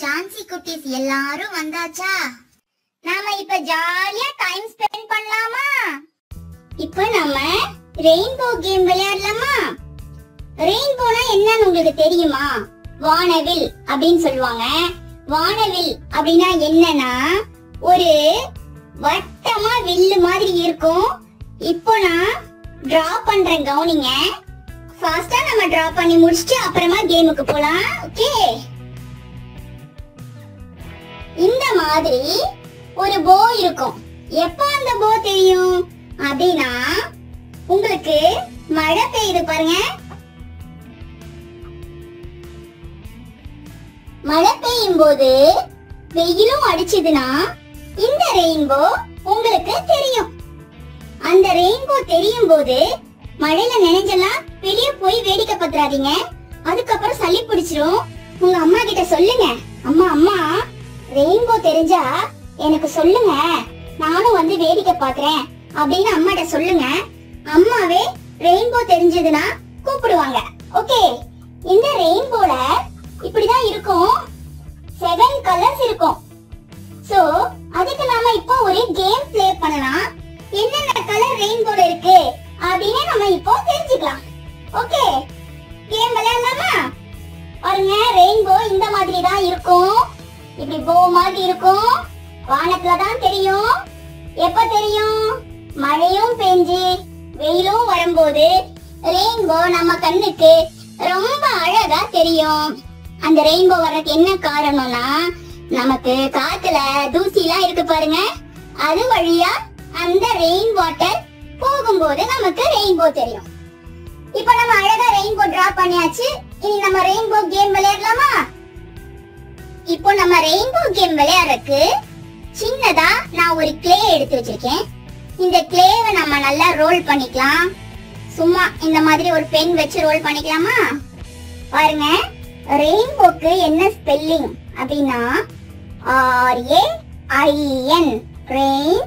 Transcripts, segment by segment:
ஜான்சி குட்டீஸ் எல்லாரும் வந்தாச்சா? நாம இப்ப ஜாலியா டைம் ஸ்பெண்ட் பண்ணலாமா? இப்ப நம்ம ரெயின்போ கேம் விளையாடலாமா? ரெயின்போனா என்னன்னு உங்களுக்கு தெரியுமா? வானவில் அப்படின்னு சொல்லுவாங்க. வானவில் அப்படின்னா என்னன்னா ஒரு வட்டமா வில்லு மாதிரி இருக்கும். இப்போ நான் டிரா பண்றேன் கவனிங்க. ஃபாஸ்டா நம்ம டிரா பண்ணி முடிச்சிட்டு அப்புறமா கேமுக்கு போலாம். ஓகே இந்த மாதிரி ஒரு போ இருக்கும். எப்ப அந்த போ தெரியும்? அப்படின்னா உங்களுக்கு மழை பெய்யுது பாருங்க. மழை பெய்யும் போது வெயிலும் அடிச்சதுன்னா இந்த ரெயின்போ உங்களுக்கு தெரியும். அந்த ரெயின்போ தெரியும் போது மழையில நினைஞ்செல்லாம் வெளியே போய் வேடிக்கை பத்துறாதீங்க அதுக்கப்புறம் சளி பிடிச்சிரும். உங்க அம்மா கிட்ட சொல்லுங்க. அம்மா அம்மா ரெயின்போ தெரிஞ்சா எனக்கு சொல்லுங்க. நானும் வந்து வேடிக்கை பாக்குறேன் அப்படின்னு அம்மாட்ட சொல்லுங்க. அம்மாவே ரெயின்போ தெரிஞ்சதுன்னா கூப்பிடுவாங்க. ஓகே இந்த ரெயின்போல இப்படிதான் இருக்கும். செவன் கலர்ஸ் இருக்கும். சோ அதுக்கு நாம இப்போ ஒரு கேம் ப்ளே பண்ணலாம். என்னென்ன கலர் ரெயின்போல இருக்கு அப்படின்னு நம்ம இப்போ தெரிஞ்சுக்கலாம். ஓகே கேம் விளையாடலாமா? பாருங்க ரெயின்போ இந்த மாதிரி தான் இருக்கும். இப்படி போ மாதிரி இருக்கும். வானத்துல தான் தெரியும். எப்ப தெரியும்? மழையும் பெஞ்சு வெயிலும் வரும்போது. ரெயின்போ நம்ம கண்ணுக்கு ரொம்ப அழகா தெரியும். அந்த ரெயின்போ வர்றதுக்கு என்ன காரணம்னா நமக்கு காத்துல தூசிலாம் இருக்கு பாருங்க. அது வழியா அந்த ரெயின் வாட்டர் போகும்போது நமக்கு ரெயின்போ தெரியும். இப்போ நம்ம அழகா ரெயின்போ டிரா பண்ணியாச்சு. இனி நம்ம ரெயின்போ கேம் விளையாடலாமா? இப்போ நம்ம ரெயின்போ கேம் விளையாடுறதுக்கு சின்னதா நான் ஒரு கிளே எடுத்து வச்சிருக்கேன். இந்த கிளேவை நம்ம நல்லா ரோல் பண்ணிக்கலாம். சும்மா இந்த மாதிரி ஒரு பென் வச்சு ரோல் பண்ணிக்கலாமா? பாருங்க. ரெயின்போக்கு என்ன ஸ்பெல்லிங் அப்படின்னா R A rain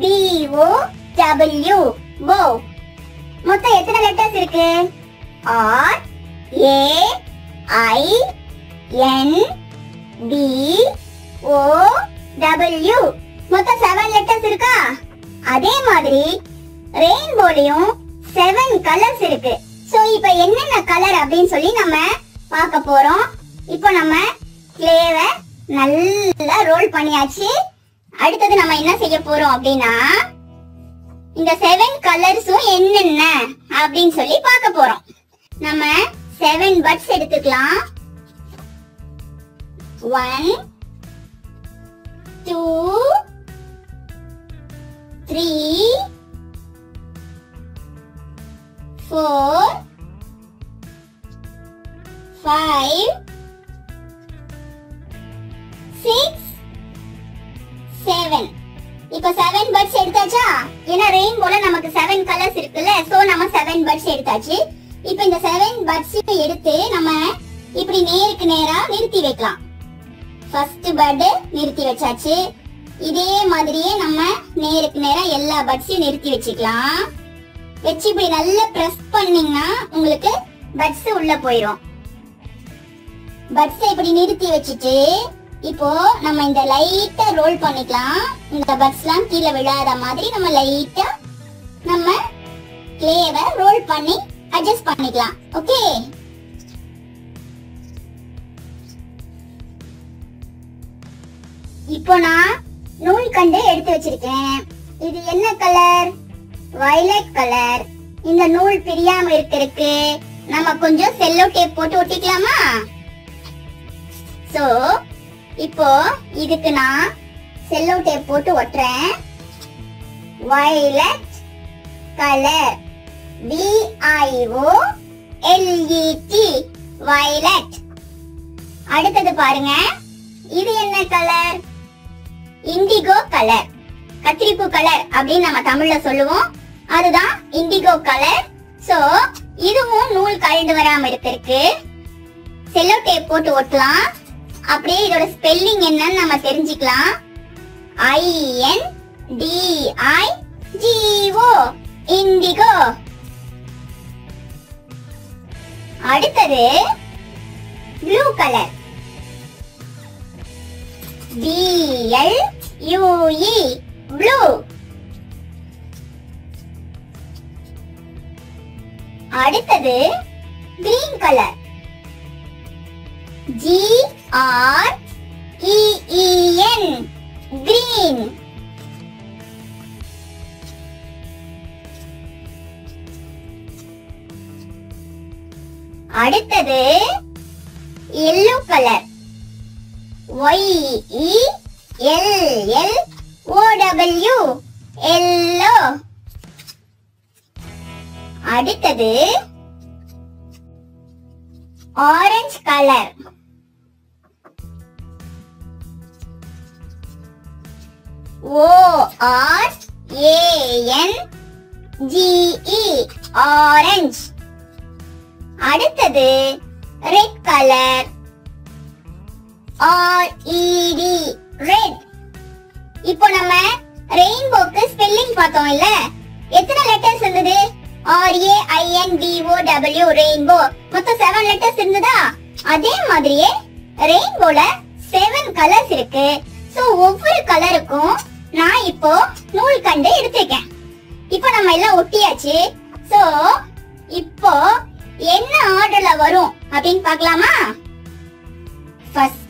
B O W bow மொத்தம் எத்தனை லெட்டர்ஸ் இருக்கு? R A I N B O W மொத்தம் செவன் லெட்டர்ஸ் இருக்கா? அதே மாதிரி ரெயின்போலயும் செவன் கலர்ஸ் இருக்கு. சோ இப்போ என்னென்ன கலர் அப்படின்னு சொல்லி நம்ம பார்க்க போறோம். இப்போ நம்ம கிளேவை நல்லா ரோல் பண்ணியாச்சு. அடுத்தது நம்ம என்ன செய்ய போறோம் அப்படின்னா இந்த செவன் கலர்ஸும் என்னென்ன அப்படின்னு சொல்லி பார்க்க போறோம். நம்ம செவன் பட்ஸ் எடுத்துக்கலாம். One two three four five six seven இப்போ செவன் பர்ட்ஸ் எடுத்தாச்சா? ஏன்னா ரெயின்போல நமக்கு செவன் கலர்ஸ் இருக்குல்ல சோ நம்ம செவன் பர்ட்ஸ் எடுத்தாச்சு. இப்போ இந்த செவன் பர்ட்ஸ் எடுத்து நம்ம இப்படி நேருக்கு நேரா நிறுத்தி வைக்கலாம். ஃபர்ஸ்ட் பர்டு நிறுத்தி வச்சாச்சு. இதே மாதிரியே நம்ம நேருக்கு நேரா எல்லா பட்ஸையும் நிறுத்தி வச்சுக்கலாம். வச்சு இப்படி நல்லா பிரஸ் பண்ணீங்கன்னா உங்களுக்கு பட்ஸ் உள்ள போயிடும் பட்ஸை இப்படி நிறுத்தி வச்சுட்டு இப்போ நம்ம இந்த லைட்டா ரோல் பண்ணிக்கலாம். இந்த பட்ஸ்லாம் கீழே விழாத மாதிரி நம்ம லைட்டா நம்ம கிளேவை ரோல் பண்ணி அட்ஜஸ்ட் பண்ணிக்கலாம். ஓகே இப்போ நான் நூல் கண்டு எடுத்து வச்சிருக்கேன். இது என்ன கலர்? Violet colour. இந்த நூல் பிரியாம இருக்கிறதுக்கு நம்ம கொஞ்சம் செல்லோ டேப் போட்டு ஒட்டிக்கலாமா? சோ இப்போ இதுக்கு நான் செல்லோ டேப் போட்டு ஒட்டுறேன். Violet colour. V L E T violet அடுத்தது பாருங்க. இது என்ன கலர்? இண்டிகோ கலர் கத்திரிப்பு கலர் அப்படின்னு நம்ம தமிழ்ல சொல்லுவோம். அதுதான் இண்டிகோ கலர் சோ இதுவும் நூல் கழண்டு வராம இருக்கிறதுக்கு செல்லோ டேப் போட்டு ஒட்டலாம். அப்படியே இதோட ஸ்பெல்லிங் என்னன்னு நம்ம தெரிஞ்சுக்கலாம். I N D I indigo அடுத்தது blue colour B L U E blue அடுத்தது green colour G R E E N green. அடுத்தது yellow colour Y L L O yellow அடுத்தது orange colour O R A N G E orange அடுத்தது red colour R E D red இப்போ நம்ம ரெயின்போக்கு spelling பார்த்தோம் இல்ல? எத்தனை letters இருந்தது? R A I N I D O W rainbow மொத்தம் செவன் லெட்டர்ஸ் இருந்ததா? அதே மாதிரியே ரெயின்போல செவன் கலர்ஸ் இருக்கு. சோ ஒவ்வொரு கலருக்கும் நான் இப்போ நூல் கண்டு எடுத்திருக்கேன். இப்போ நம்ம எல்லாம் ஒட்டியாச்சு. சோ இப்போ என்ன ஆர்டர்ல வரும்? அப்படின்னு பார்க்கலாமா? ஃபர்ஸ்ட்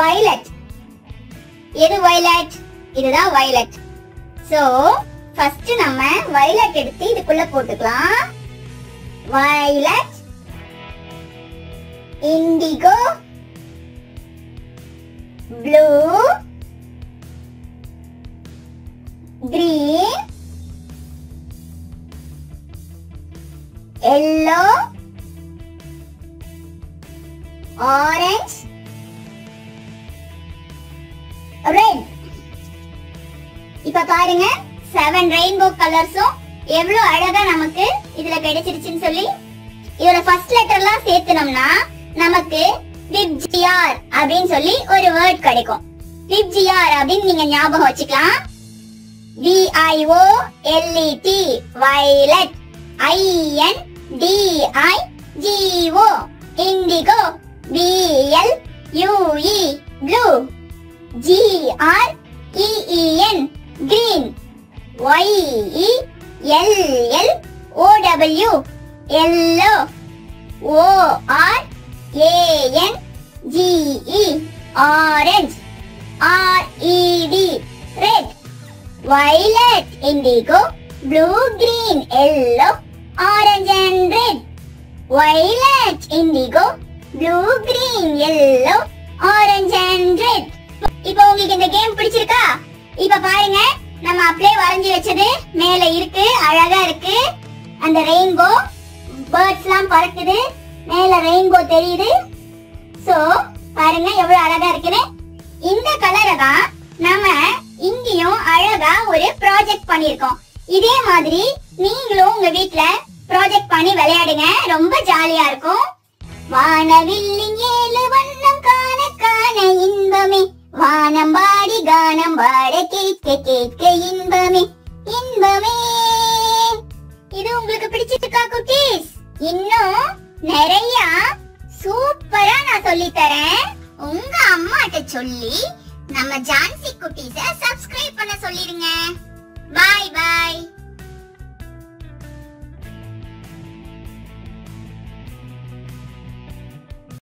வயலட் எது violet? இதுதான் violet. So ஃபர்ஸ்ட் நம்ம violet எடுத்து இதுக்குள்ள போட்டுக்கலாம். Violet indigo blue green yellow orange இப்ப பாருங்க செவன் ரெயின்போ கலர்ஸும் எவ்வளவு அழகா நமக்கு இதுல கிடைச்சிருச்சுன்னு சொல்லி இதோட ஃபர்ஸ்ட் லெட்டர்லாம் சேர்த்துனோம்னா நமக்கு விப்ஜிஆர் அப்படின்னு சொல்லி ஒரு வேர்ட் கிடைக்கும். விப்ஜிஆர் அப்படின்னு நீங்க ஞாபகம் வச்சுக்கலாம். V I O L E T violet I N D I G O indigo B L U E blue G R E E N Y E L L O W yellow O R A N G E orange R E D red violet indigo blue green yellow orange and red violet indigo blue green yellow orange and red இப்போ உங்களுக்கு இந்த game பிடிச்சிருக்கா இப்ப பாருங்க நம்ம அப்படியே வரைஞ்சி வச்சது மேல இருக்கு அழகா இருக்கு. அந்த ரெயின்போ பேர்ட்ஸ் எல்லாம் பறக்குது. மேல ரெயின்போ தெரியுது. சோ பாருங்க எவ்வளவு அழகா இருக்குன்னு இந்த கலரை தான் நம்ம இங்கேயும் அழகா ஒரு ப்ராஜெக்ட் பண்ணிருக்கோம் இதே மாதிரி நீங்களும் உங்க வீட்ல ப்ராஜெக்ட் பண்ணி விளையாடுங்க. ரொம்ப ஜாலியா இருக்கும். வானவில் ஏழு வானம் பாடி கானம் பாட கேட்க கேட்க இன்பமே இன்பமே. இது உங்களுக்கு பிடிச்சிருக்கா குட்டீஸ் இன்னும் நிறைய சூப்பரா நான் சொல்லி தரேன் உங்க அம்மாட்ட சொல்லி நம்ம ஜான்சி குட்டீஸ சப்ஸ்கிரைப் பண்ண சொல்லிருங்க. பாய் பாய்